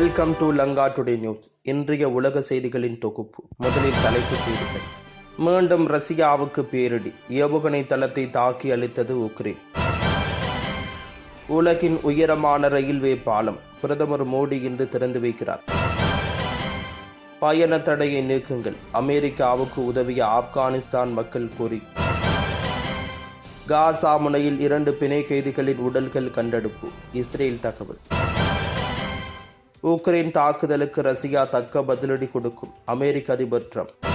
Welcome to Lanka today news இன்றைய உலக செய்திகளின் தொகுப்பு. முதலில் தலைப்புச் செய்திகள். மீண்டும் ரஷ்யாவுக்கு பேரிடி ஏவுகணை தளத்தை தாக்கி அளித்தது உக்ரைன். உலகின் உயரமான ரயில்வே பாலம் பிரதமர் மோடி இன்று திறந்து வைக்கிறார். பயண தடையை நீக்குங்கள் அமெரிக்காவுக்கு உதவிய ஆப்கானிஸ்தான் மக்கள் கோரி. காசா முனையில் இரண்டு பிணை கைதிகளின் உடல்கள் கண்டெடுப்பு இஸ்ரேல் தகவல். உக்ரைன் தாக்குதலுக்கு ரஷ்யா தக்க பதிலடி கொடுக்கும். அமெரிக்க அதிபர் ட்ரம்ப்.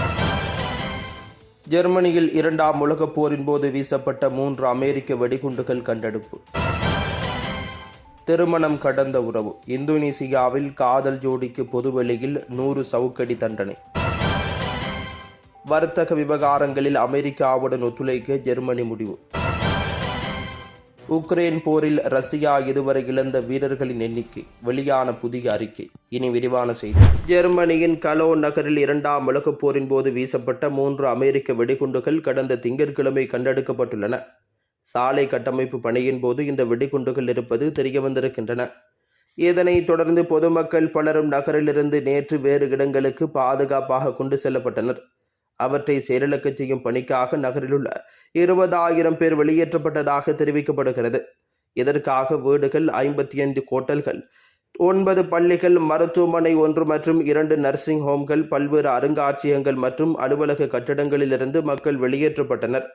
ஜெர்மனியில் இரண்டாம் உலகப் போரின் போது வீசப்பட்ட மூன்று அமெரிக்க வெடிகுண்டுகள் கண்டெடுப்பு. திருமணம் கடந்த உறவு. இந்தோனேசியாவில் காதல் ஜோடிக்கு பொதுவெளியில் நூறு சவுக்கடி தண்டனை. வர்த்தக விவகாரங்களில் அமெரிக்காவுடன் ஒத்துழைக்க ஜெர்மனி முடிவு. உக்ரைன் போரில் ரஷ்யா இதுவரை இழந்த வீரர்களின் எண்ணிக்கை வெளியான புதிய அறிக்கை. இனி விரிவான செய்தி. ஜெர்மனியின் கலோ நகரில் இரண்டாம் உலகப் போரின் போது வீசப்பட்ட மூன்று அமெரிக்க வெடிகுண்டுகள் கடந்த திங்கட்கிழமை கண்டெடுக்கப்பட்டுள்ளன. சாலை கட்டமைப்பு பணியின் போது இந்த வெடிகுண்டுகள் இருப்பது தெரிய வந்திருக்கின்றன இதனைத் தொடர்ந்து பொதுமக்கள் பலரும் நகரிலிருந்து நேற்று வேறு இடங்களுக்கு பாதுகாப்பாக கொண்டு செல்லப்பட்டனர். அவற்றை செயலிழக்கச் செய்யும் பணிக்காக நகரிலுள்ள இருபதாயிரம் பேர் வெளியேற்றப்பட்டதாக தெரிவிக்கப்படுகிறது. இதற்காக வீடுகள் ஐம்பத்தி ஐந்து கோட்டல்கள் ஒன்பது பள்ளிகள் மருத்துவமனை ஒன்று மற்றும் இரண்டு நர்சிங் ஹோம்கள் பல்வேறு அருங்காட்சியகங்கள் மற்றும் அலுவலக கட்டிடங்களிலிருந்து மக்கள் வெளியேற்றப்பட்டனர்.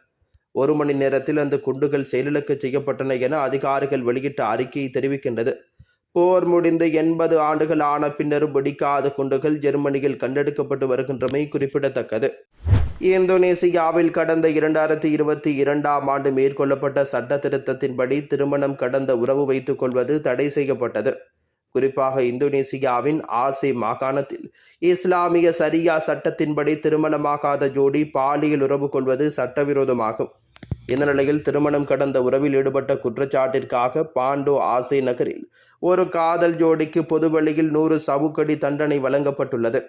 ஒரு மணி நேரத்தில் அந்த குண்டுகள் செயலிழக்க செய்யப்பட்டன என அதிகாரிகள் வெளியிட்ட அறிக்கை தெரிவிக்கின்றது. போர் முடிந்து எண்பது ஆண்டுகள் ஆன பின்னரும் வெடிக்காத குண்டுகள் ஜெர்மனியில் கண்டெடுக்கப்பட்டு வருகின்றமை குறிப்பிடத்தக்கது. இந்தோனேசியாவில் கடந்த இரண்டாயிரத்தி இருபத்தி இரண்டாம் ஆண்டு மேற்கொள்ளப்பட்ட சட்ட திருத்தத்தின்படி திருமணம் கடந்த உறவு வைத்துக் கொள்வது தடை செய்யப்பட்டது. குறிப்பாக இந்தோனேசியாவின் ஆசே மாகாணத்தில் இஸ்லாமிய சரியா சட்டத்தின்படி திருமணமாகாத ஜோடி பாலியல் உறவு கொள்வது சட்டவிரோதமாகும். இந்த நிலையில் திருமணம் கடந்த உறவில் ஈடுபட்ட குற்றச்சாட்டிற்காக பாண்டோ ஆசே நகரில் ஒரு காதல் ஜோடிக்கு பொதுவெளியில் நூறு சவுக்கடி தண்டனை வழங்கப்பட்டுள்ளது.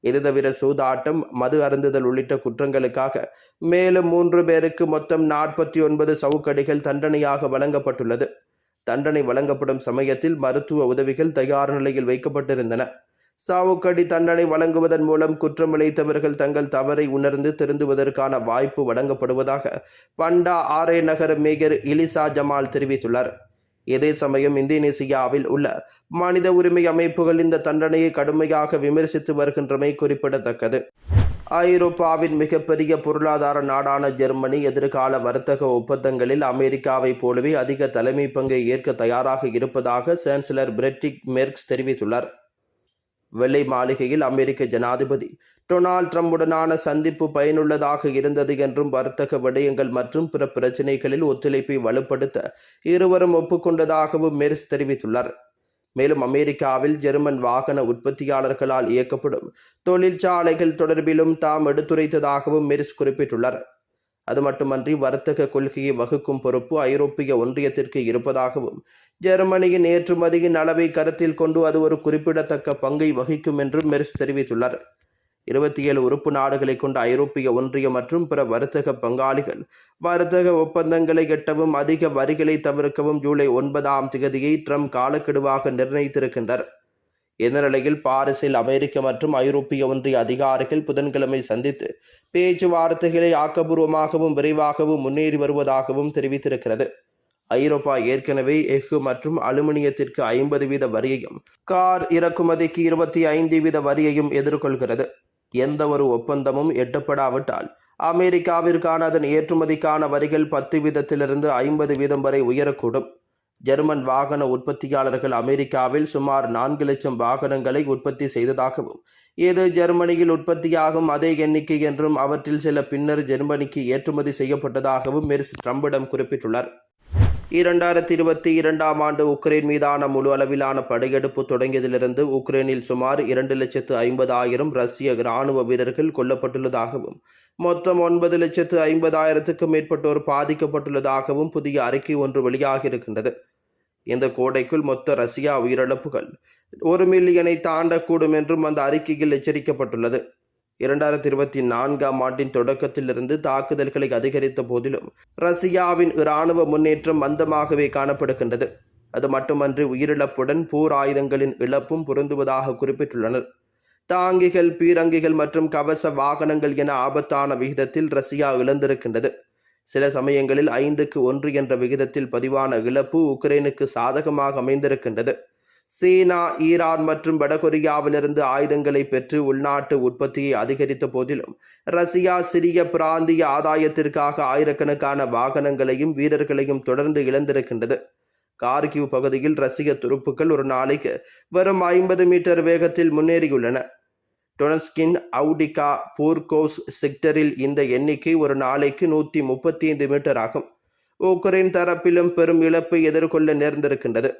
இது தவிர சூதாட்டம் மது அருந்துதல் உள்ளிட்ட குற்றங்களுக்காக மேலும் மூன்று பேருக்கு மொத்தம் நாற்பத்தி ஒன்பது சவுக்கடிகள் தண்டனையாக வழங்கப்பட்டுள்ளது. தண்டனை வழங்கப்படும் சமயத்தில் மருத்துவ உதவிகள் தயார் நிலையில் வைக்கப்பட்டிருந்தன. சாவுக்கடி தண்டனை வழங்குவதன் மூலம் குற்றமிழைத்தவர்கள் தங்கள் தவறை உணர்ந்து திருந்துவதற்கான வாய்ப்பு வழங்கப்படுவதாக பண்டா ஆரே நகர மேயர் இலிசா ஜமால் தெரிவித்துள்ளார். இதே சமயம் இந்தோனேசியாவில் உள்ள மனித உரிமை அமைப்புகள் இந்த தண்டனையை கடுமையாக விமர்சித்து வருகின்றமை குறிப்பிடத்தக்கது. ஐரோப்பாவின் மிகப்பெரிய பொருளாதார நாடான ஜெர்மனி எதிர்கால வர்த்தக ஒப்பந்தங்களில் அமெரிக்காவைப் போலவே அதிக தலைமை பங்கை ஏற்க தயாராக இருப்பதாக சான்சலர் பிரெட்டிக் மெர்க்ஸ் தெரிவித்துள்ளார். வெள்ளை மாளிகையில் அமெரிக்க ஜனாதிபதி டொனால்ட் ட்ரம்புடனான சந்திப்பு பயனுள்ளதாக இருந்தது என்றும் வர்த்தக விடயங்கள் மற்றும் பிற பிரச்சினைகளில் ஒத்துழைப்பை வலுப்படுத்த இருவரும் ஒப்புக்கொண்டதாகவும் மெர்ஸ் தெரிவித்துள்ளார். மேலும் அமெரிக்காவில் ஜெர்மன் வாகன உற்பத்தியாளர்களால் இயக்கப்படும் தொழிற்சாலைகள் தொடர்பிலும் தாம் எடுத்துரைத்ததாகவும் மெரிஸ் குறிப்பிட்டுள்ளார். அது மட்டுமன்றி வர்த்தக கொள்கையை வகுக்கும் பொறுப்பு ஐரோப்பிய ஒன்றியத்திற்கு இருப்பதாகவும் ஜெர்மனியின் ஏற்றுமதியின் அளவை கருத்தில் கொண்டு அது ஒரு குறிப்பிடத்தக்க பங்கை வகிக்கும் என்றும் மெர்ஸ் தெரிவித்துள்ளார். இருபத்தி ஏழு உறுப்பு நாடுகளை கொண்ட ஐரோப்பிய ஒன்றியம் மற்றும் பிற வர்த்தக பங்காளிகள் வர்த்தக ஒப்பந்தங்களை எட்டவும் அதிக வரிகளை தவிர்க்கவும் ஜூலை ஒன்பதாம் திகதியை ட்ரம்ப் காலக்கெடுவாக நிர்ணயித்திருக்கின்றனர் இந்த நிலையில் பாரிஸில் அமெரிக்க மற்றும் ஐரோப்பிய ஒன்றிய அதிகாரிகள் புதன்கிழமை சந்தித்து பேச்சுவார்த்தைகளை ஆக்கப்பூர்வமாகவும் விரைவாகவும் முன்னேறி வருவதாகவும் தெரிவித்திருக்கிறது. ஐரோப்பா ஏற்கனவே எஃகு மற்றும் அலுமினியத்திற்கு ஐம்பது வீத வரியையும் கார் இறக்குமதிக்கு இருபத்தி ஐந்து வீத வரியையும் எதிர்கொள்கிறது. எந்த ஒரு ஒப்பந்தமும் எட்டப்படாவிட்டால் அமெரிக்காவிற்கான அதன் ஏற்றுமதிக்கான வரிகள் பத்து வீதத்திலிருந்து ஐம்பது வீதம் வரை உயரக்கூடும். ஜெர்மன் வாகன உற்பத்தியாளர்கள் அமெரிக்காவில் சுமார் நான்கு லட்சம் வாகனங்களை உற்பத்தி செய்ததாகவும் இது ஜெர்மனியில் உற்பத்தியாகும் அதே எண்ணிக்கை என்றும் அவற்றில் சில பின்னர் ஜெர்மனிக்கு ஏற்றுமதி செய்யப்பட்டதாகவும் மெர்ஸ் ட்ரம்பிடம் குறிப்பிட்டுள்ளார். இரண்டாயிரத்தி இருபத்தி இரண்டாம் ஆண்டு உக்ரைன் மீதான முழு அளவிலான படையெடுப்பு தொடங்கியதிலிருந்து உக்ரைனில் சுமார் இரண்டு லட்சத்து ஐம்பதாயிரம் ரஷ்ய இராணுவ வீரர்கள் கொல்லப்பட்டுள்ளதாகவும் மொத்தம் ஒன்பது லட்சத்து ஐம்பதாயிரத்துக்கும் மேற்பட்டோர் பாதிக்கப்பட்டுள்ளதாகவும் புதிய அறிக்கை ஒன்று வெளியாகியிருக்கின்றது. இந்த கோடைக்குள் மொத்த ரஷ்யா உயிரிழப்புகள் ஒரு மில்லியனை தாண்டக்கூடும் என்றும் அந்த அறிக்கையில் எச்சரிக்கப்பட்டுள்ளது. இரண்டாயிரத்தி இருபத்தி நான்காம் ஆண்டின் தொடக்கத்திலிருந்து தாக்குதல்களை அதிகரித்த போதிலும் ரஷ்யாவின் இராணுவ முன்னேற்றம் மந்தமாகவே காணப்படுகின்றது. அது மட்டுமன்றி உயிரிழப்புடன் போர் ஆயுதங்களின் இழப்பும் பொருந்துவதாக குறிப்பிட்டுள்ளனர். தாங்கிகள் பீரங்கிகள் மற்றும் கவச வாகனங்கள் என ஆபத்தான விகிதத்தில் ரஷ்யா இழந்திருக்கின்றது. சில சமயங்களில் ஐந்துக்கு ஒன்று என்ற விகிதத்தில் பதிவான இழப்பு உக்ரைனுக்கு சாதகமாக அமைந்திருக்கின்றது. சீனா ஈரான் மற்றும் வடகொரியாவிலிருந்து ஆயுதங்களை பெற்று உள்நாட்டு உற்பத்தியை அதிகரித்த போதிலும் ரஷ்யா சிறிய பிராந்திய ஆதாயத்திற்காக ஆயிரக்கணக்கான வாகனங்களையும் வீரர்களையும் தொடர்ந்து இழந்திருக்கின்றது. கார்கிவ் பகுதியில் ரஷ்ய துருப்புக்கள் ஒரு நாளைக்கு வெறும் ஐம்பது மீட்டர் வேகத்தில் முன்னேறியுள்ளன. டொனஸ்கின் அவுடிகா பூர்கோஸ் செக்டரில் இந்த எண்ணிக்கை ஒரு நாளைக்கு நூற்றி முப்பத்தி ஐந்து மீட்டர் ஆகும். உக்ரைன் தரப்பிலும் பெரும் இழப்பை எதிர்கொள்ள நேர்ந்திருக்கின்றது.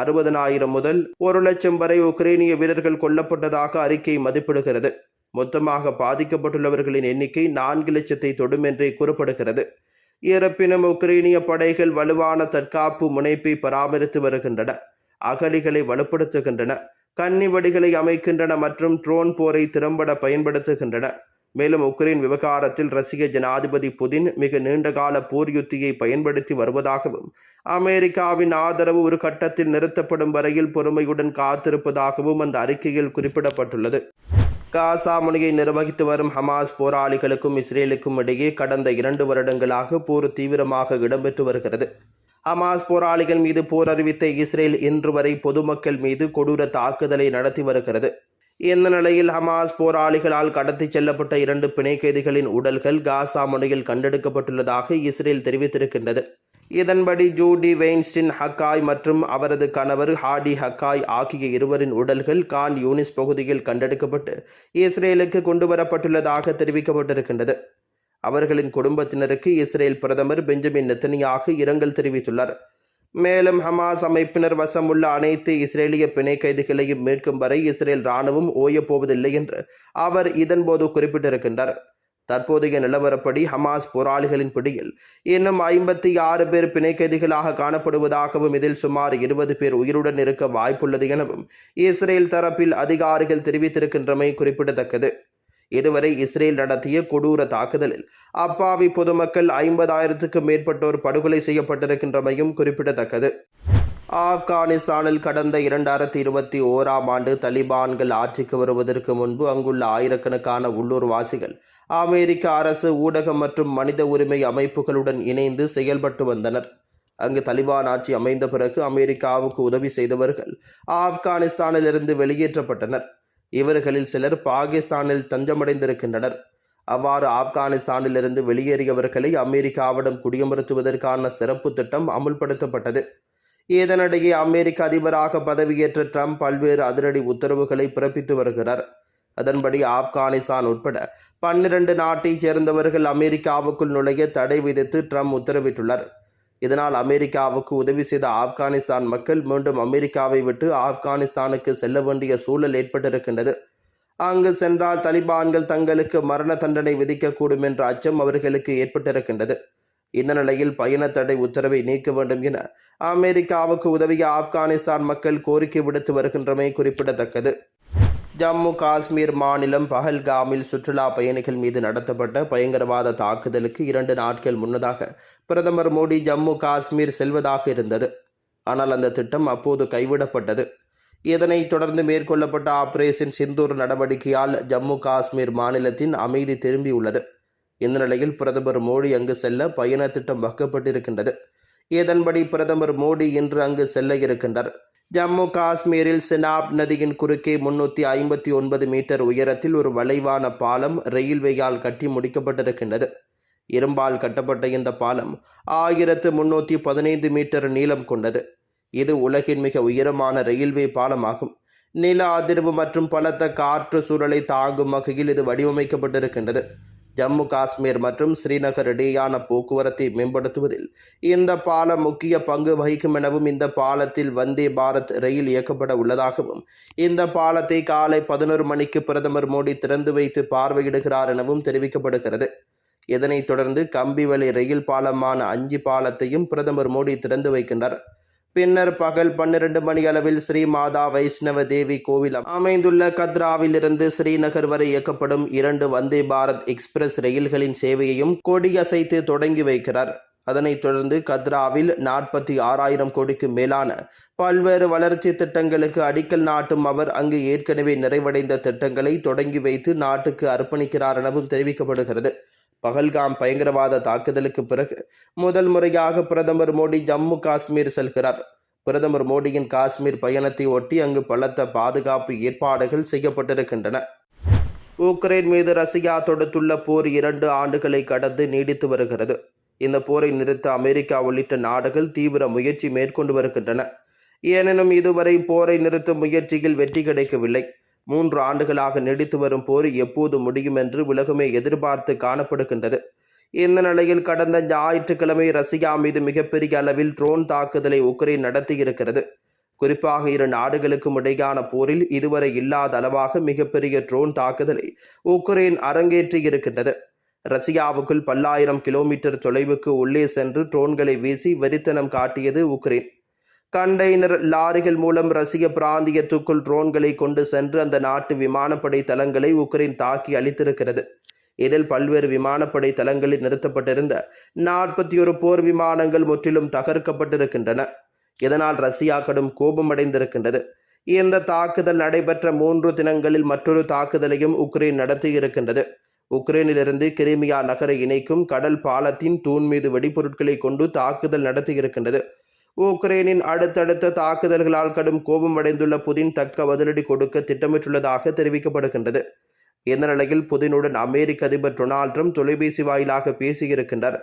அறுபதனாயிரம் முதல் ஒரு லட்சம் வரை உக்ரைனிய வீரர்கள் கொல்லப்பட்டதாக அறிக்கை மதிப்பிடுகிறது. மொத்தமாக பாதிக்கப்பட்டுள்ளவர்களின் எண்ணிக்கை நான்கு லட்சத்தை தொடும் என்றே கூறப்படுகிறது. இருப்பினும் உக்ரைனிய படைகள் வலுவான தற்காப்பு முனைப்பை பராமரித்து வருகின்றன. அகலிகளை வலுப்படுத்துகின்றன. கன்னி வடிகளை அமைக்கின்றன மற்றும் ட்ரோன் போரை திறம்பட பயன்படுத்துகின்றன. மேலும் உக்ரைன் விவகாரத்தில் ரஷ்ய ஜனாதிபதி புதின் மிக நீண்டகால போர் யுத்தியை பயன்படுத்தி வருவதாகவும் அமெரிக்காவின் ஆதரவு ஒரு கட்டத்தில் நிறுத்தப்படும் வரையில் பொறுமையுடன் காத்திருப்பதாகவும் அந்த அறிக்கையில் குறிப்பிடப்பட்டுள்ளது. காசா முனையை நிர்வகித்து வரும் ஹமாஸ் போராளிகளுக்கும் இஸ்ரேலுக்கும் இடையே கடந்த இரண்டு வருடங்களாக போர் தீவிரமாக இடம்பெற்று வருகிறது. ஹமாஸ் போராளிகள் மீது போர் அறிவித்த இஸ்ரேல் இன்று வரை பொதுமக்கள் மீது கொடூர தாக்குதலை நடத்தி வருகிறது. இந்த நிலையில் ஹமாஸ் போராளிகளால் கடத்தி செல்லப்பட்ட இரண்டு பிணை கைதிகளின் உடல்கள் காசா முனையில் கண்டெடுக்கப்பட்டுள்ளதாக இஸ்ரேல் தெரிவித்திருக்கின்றது. இதன்படி ஜூடி வெயின்ஸ்டின் ஹக்காய் மற்றும் அவரது கணவர் ஹாடி ஹக்காய் ஆகிய இருவரின் உடல்கள் கான் யூனிஸ் பகுதியில் கண்டெடுக்கப்பட்டு இஸ்ரேலுக்கு கொண்டு வரப்பட்டுள்ளதாக தெரிவிக்கப்பட்டிருக்கின்றது. அவர்களின் குடும்பத்தினருக்கு இஸ்ரேல் பிரதமர் பெஞ்சமின் நெத்தனியாக இரங்கல் தெரிவித்துள்ளார். மேலும் ஹமாஸ் அமைப்பினர் வசம் உள்ள அனைத்து இஸ்ரேலிய பிணை கைதிகளையும் மீட்கும் வரை இஸ்ரேல் ராணுவம் ஓயப்போவதில்லை என்று அவர் இதன்போது குறிப்பிட்டிருக்கின்றார். தற்போதைய நிலவரப்படி ஹமாஸ் போராளிகளின் பிடியில் இன்னும் ஐம்பத்தி ஆறு பேர் பிணை கைதிகளாக காணப்படுவதாகவும் இதில் சுமார் இருபது பேர் உயிருடன் இருக்க வாய்ப்புள்ளது எனவும் இஸ்ரேல் தரப்பில் அதிகாரிகள் தெரிவித்திருக்கின்றமை குறிப்பிடத்தக்கது. இதுவரை இஸ்ரேல் நடத்திய கொடூர தாக்குதலில் அப்பாவி பொதுமக்கள் ஐம்பதாயிரத்துக்கும் மேற்பட்டோர் படுகொலை செய்யப்பட்டிருக்கின்றமையும் குறிப்பிடத்தக்கது. ஆப்கானிஸ்தானில் கடந்த இரண்டாயிரத்தி இருபத்தி ஓராம் ஆண்டு தலிபான்கள் ஆட்சிக்கு வருவதற்கு முன்பு அங்குள்ள ஆயிரக்கணக்கான உள்ளூர்வாசிகள் அமெரிக்க அரசு ஊடகம் மற்றும் மனித உரிமை அமைப்புகளுடன் இணைந்து செயல்பட்டு வந்தனர். அங்கு தலிபான் ஆட்சி அமைந்த பிறகு அமெரிக்காவுக்கு உதவி செய்தவர்கள் ஆப்கானிஸ்தானிலிருந்து வெளியேற்றப்பட்டனர். இவர்களில் சிலர் பாகிஸ்தானில் தஞ்சமடைந்திருக்கின்றனர். அவ்வாறு ஆப்கானிஸ்தானிலிருந்து வெளியேறியவர்களை அமெரிக்காவிடம் குடியமர்த்துவதற்கான சிறப்பு திட்டம் அமுல்படுத்தப்பட்டது. இதனிடையே அமெரிக்க அதிபராக பதவியேற்ற ட்ரம்ப் பல்வேறு அதிரடி உத்தரவுகளை பிறப்பித்து வருகிறார். அதன்படி ஆப்கானிஸ்தான் உட்பட பன்னிரண்டு நாட்டைச் சேர்ந்தவர்கள் அமெரிக்காவுக்குள் நுழைய தடை விதித்து ட்ரம்ப் உத்தரவிட்டுள்ளார். இதனால் அமெரிக்காவுக்கு உதவி செய்த ஆப்கானிஸ்தான் மக்கள் மீண்டும் அமெரிக்காவை விட்டு ஆப்கானிஸ்தானுக்கு செல்ல வேண்டிய சூழல் ஏற்பட்டிருக்கின்றது. அங்கு சென்றால் தலிபான்கள் தங்களுக்கு மரண தண்டனை விதிக்கக்கூடும் என்ற அச்சம் அவர்களுக்கு ஏற்பட்டிருக்கின்றது. இந்த நிலையில் பயண தடை உத்தரவை நீக்க வேண்டும் என அமெரிக்காவுக்கு உதவிய ஆப்கானிஸ்தான் மக்கள் கோரிக்கை விடுத்து வருகின்றமை குறிப்பிடத்தக்கது. ஜம்மு காஷ்மீர் மாநிலம் பஹல்காமில் சுற்றுலா பயணிகள் மீது நடத்தப்பட்ட பயங்கரவாத தாக்குதலுக்கு இரண்டு நாட்கள் முன்னதாக பிரதமர் மோடி ஜம்மு காஷ்மீர் செல்வதாக இருந்தது. ஆனால் அந்த திட்டம் அப்போது கைவிடப்பட்டது. இதனைத் தொடர்ந்து மேற்கொள்ளப்பட்ட ஆபரேஷன் சிந்தூர் நடவடிக்கையால் ஜம்மு காஷ்மீர் மாநிலத்தின் அமைதி திரும்பியுள்ளது. இந்த நிலையில் பிரதமர் மோடி அங்கு செல்ல பயண திட்டம் வகுக்கப்பட்டிருக்கின்றது. இதன்படி பிரதமர் மோடி இன்று அங்கு செல்ல இருக்கின்றார். ஜம்மு காஷ்மீரில் சினாப் நதியின் குறுக்கே முன்னூற்றி ஐம்பத்தி ஒன்பது மீட்டர் உயரத்தில் ஒரு வளைவான பாலம் ரயில்வேயால் கட்டி முடிக்கப்பட்டிருக்கின்றது. இரும்பால் கட்டப்பட்ட இந்த பாலம் ஆயிரத்து முன்னூற்றி பதினைந்து மீட்டர் நீளம் கொண்டது. இது உலகின் மிக உயரமான ரயில்வே பாலமாகும். நில அதிர்வு மற்றும் பலத்த காற்று சூழலை தாங்கும் வகையில் இது வடிவமைக்கப்பட்டிருக்கின்றது. ஜம்மு காஷ்மீர் மற்றும் ஸ்ரீநகர் இடையேயான போக்குவரத்தை மேம்படுத்துவதில் இந்த பாலம் முக்கிய பங்கு வகிக்கும் எனவும் இந்த பாலத்தில் வந்தே பாரத் ரயில் இயக்கப்பட உள்ளதாகவும் இந்த பாலத்தை காலை பதினோரு மணிக்கு பிரதமர் மோடி திறந்து வைத்து பார்வையிடுகிறார் எனவும் தெரிவிக்கப்படுகிறது. இதனைத் தொடர்ந்து கம்பிவலி ரயில் பாலமான அஞ்சு பாலத்தையும் பிரதமர் மோடி திறந்து வைக்கின்றார். பின்னர் பகல் பன்னிரண்டு மணி அளவில் ஸ்ரீ மாதா வைஷ்ணவ தேவி கோவில் அமைந்துள்ள கத்ராவிலிருந்து ஸ்ரீநகர் வரை இயக்கப்படும் இரண்டு வந்தே பாரத் எக்ஸ்பிரஸ் ரயில்களின் சேவையையும் கொடியசைத்து தொடங்கி வைக்கிறார். அதனைத் தொடர்ந்து கத்ராவில் நாற்பத்தி ஆறாயிரம் கோடிக்கு மேலான பல்வேறு வளர்ச்சி திட்டங்களுக்கு அடிக்கல் நாட்டும் அவர் அங்கு ஏற்கனவே நிறைவடைந்த திட்டங்களை தொடங்கி வைத்து நாட்டுக்கு அர்ப்பணிக்கிறார் எனவும் தெரிவிக்கப்படுகிறது. பகல்காம் பயங்கரவாத தாக்குதலுக்கு பிறகு முதல் முறையாக பிரதமர் மோடி ஜம்மு காஷ்மீர் செல்கிறார். பிரதமர் மோடியின் காஷ்மீர் பயணத்தை ஒட்டி அங்கு பலத்த பாதுகாப்பு ஏற்பாடுகள் செய்யப்பட்டிருக்கின்றன. உக்ரைன் மீது ரஷ்யா தொடுத்துள்ள போர் இரண்டு ஆண்டுகளை கடந்து நீடித்து வருகிறது. இந்த போரை நிறுத்த அமெரிக்கா உள்ளிட்ட நாடுகள் தீவிர முயற்சி மேற்கொண்டு வருகின்றன. எனினும் இதுவரை போரை நிறுத்தும் முயற்சியில் வெற்றி கிடைக்கவில்லை. மூன்று ஆண்டுகளாக நீடித்து வரும் போர் எப்போது முடியும் என்று உலகமே எதிர்பார்த்து காணப்படுகின்றது. இந்த நிலையில் கடந்த ஞாயிற்றுக்கிழமை ரஷ்யா மீது மிகப்பெரிய அளவில் ட்ரோன் தாக்குதலை உக்ரைன் நடத்தியிருக்கிறது. குறிப்பாக இரு நாடுகளுக்கும் இடையான போரில் இதுவரை இல்லாத அளவாக மிகப்பெரிய ட்ரோன் தாக்குதலை உக்ரைன் அரங்கேற்றியிருக்கின்றது. ரஷ்யாவுக்குள் பல்லாயிரம் கிலோமீட்டர் தொலைவுக்கு உள்ளே சென்று ட்ரோன்களை வீசி வெறித்தனம் காட்டியது உக்ரைன். கண்டெய்னர் லாரிகள் மூலம் ரஷ்ய பிராந்தியத்துக்குள் ட்ரோன்களை கொண்டு சென்று அந்த நாட்டு விமானப்படை தளங்களை உக்ரைன் தாக்கி அளித்திருக்கிறது இதில் பல்வேறு விமானப்படை தளங்களில் நிறுத்தப்பட்டிருந்த நாற்பத்தி ஒரு போர் விமானங்கள் முற்றிலும் தகர்க்கப்பட்டிருக்கின்றன. இதனால் ரஷ்யா கடும் கோபமடைந்திருக்கின்றது. இந்த தாக்குதல் நடைபெற்ற மூன்று தினங்களில் மற்றொரு தாக்குதலையும் உக்ரைன் நடத்தியிருக்கின்றது. உக்ரைனிலிருந்து கிரிமியா நகரை இணைக்கும் கடல் பாலத்தின் தூண் மீது வெடிபொருட்களை கொண்டு தாக்குதல் நடத்தியிருக்கின்றது. உக்ரைனின் அடுத்தடுத்த தாக்குதல்களால் கடும் கோபமடைந்துள்ள புதின் தக்க பதிலடி கொடுக்க திட்டமிட்டுள்ளதாக தெரிவிக்கப்படுகின்றது. இந்த நிலையில் புதினுடன் அமெரிக்க அதிபர் டொனால்ட் ட்ரம்ப் தொலைபேசி வாயிலாக பேசியிருக்கின்றார்.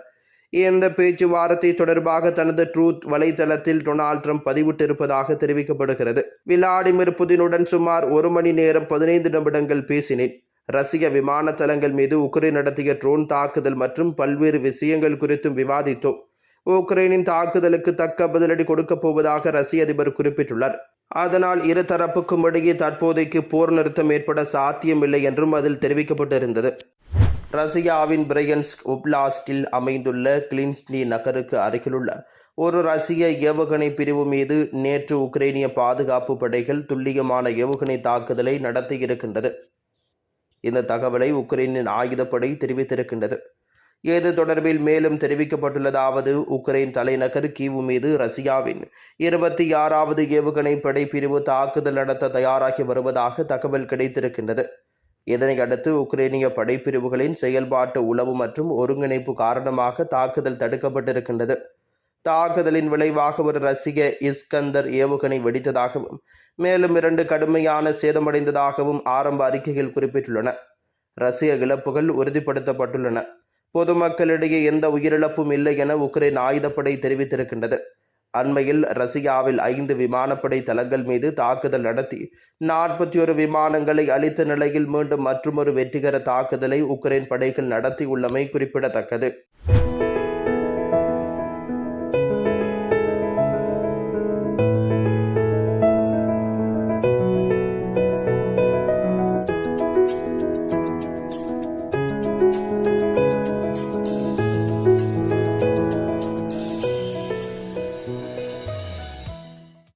இந்த பேச்சுவார்த்தை தொடர்பாக தனது ட்ரூத் வலைதளத்தில் டொனால்ட் ட்ரம்ப் பதிவிட்டிருப்பதாக தெரிவிக்கப்படுகிறது. விளாடிமிர் புதினுடன் சுமார் ஒரு மணி நேரம் பதினைந்து நிமிடங்கள் பேசினேன். ரஷ்ய விமான தளங்கள் மீது உக்ரைன் நடத்திய ட்ரோன் தாக்குதல் மற்றும் பல்வேறு விஷயங்கள் குறித்தும் விவாதித்தோம். உக்ரைனின் தாக்குதலுக்கு தக்க பதிலடி கொடுக்கப் போவதாக ரஷ்ய அதிபர் குறிப்பிட்டுள்ளார். அதனால் இரு தரப்புக்கும் இடையே தற்போதைக்கு போர் நிறுத்தம் ஏற்பட சாத்தியமில்லை என்றும் அதில் தெரிவிக்கப்பட்டிருந்தது. ரஷ்யாவின் பிரையன்ஸ்க் உப்லாஸ்டில் அமைந்துள்ள கிளின்ஸ்னி நகருக்கு அருகிலுள்ள ஒரு ரஷ்ய ஏவுகணை பிரிவு மீது நேற்று உக்ரைனிய பாதுகாப்பு படைகள் துல்லியமான ஏவுகணை தாக்குதலை நடத்தியிருக்கின்றது. இந்த தகவலை உக்ரைனின் ஆயுதப்படை தெரிவித்திருக்கின்றது. இது தொடர்பில் மேலும் தெரிவிக்கப்பட்டுள்ளதாவது உக்ரைன் தலைநகர் கீவு மீது ரஷ்யாவின் இருபத்தி ஆறாவது ஏவுகணை படை பிரிவு தாக்குதல் நடத்த தயாராகி வருவதாக தகவல் கிடைத்திருக்கின்றது. இதனை அடுத்து உக்ரைனிய படைப்பிரிவுகளின் செயல்பாட்டு உளவு மற்றும் ஒருங்கிணைப்பு காரணமாக தாக்குதல் தடுக்கப்பட்டிருக்கின்றது. தாக்குதலின் விளைவாக ஒரு ரசிக இஸ்கந்தர் ஏவுகணை வெடித்ததாகவும் மேலும் இரண்டு கடுமையான சேதமடைந்ததாகவும் ஆரம்ப அறிக்கைகள் குறிப்பிட்டுள்ளன. ரஷ்ய இழப்புகள் உறுதிப்படுத்தப்பட்டுள்ளன. பொதுமக்களிடையே எந்த உயிரிழப்பும் இல்லை என உக்ரைன் ஆயுதப்படை தெரிவித்திருக்கின்றது. அண்மையில் ரஷ்யாவில் ஐந்து விமானப்படை தளங்கள் மீது தாக்குதல் நடத்தி நாற்பத்தி ஒரு விமானங்களை அளித்த நிலையில் மீண்டும் மற்றொரு வெற்றிகர தாக்குதலை உக்ரைன் படைகள் நடத்தியுள்ளமை குறிப்பிடத்தக்கது.